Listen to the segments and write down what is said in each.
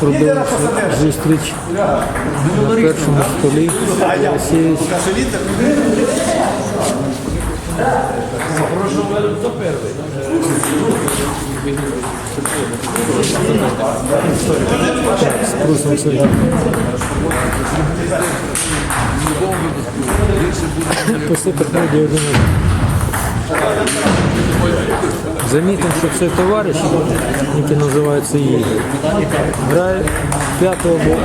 Продовжує зустріч на першому столі. Струсом Сергій. Посипать медіа один. Замітимо, що цей товариш, який називається Ігор, грає п'яту або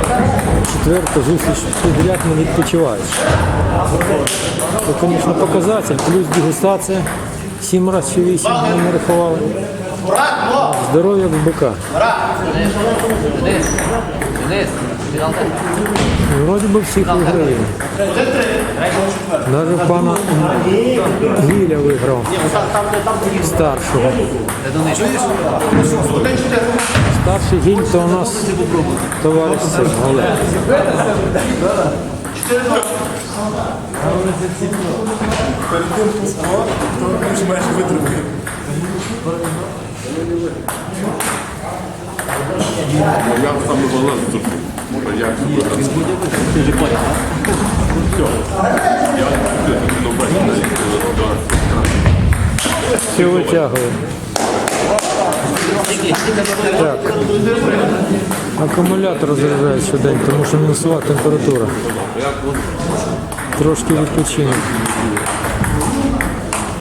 четверту зустріч підряд не відпочиваєш. Це, звісно, показатель, плюс дегустація. Сім разів чи вісім не рахували. Здоров'я в бика. Вроді би всіх виграє. Навіть пана Гіля виграв. Старшого. Старший гіль то у нас товариш цей Олег. Я саме баланс тут. Як Все витягує. Так. Акумулятор заряджає щодень, тому що мінусова температура. Трошки відпочинок.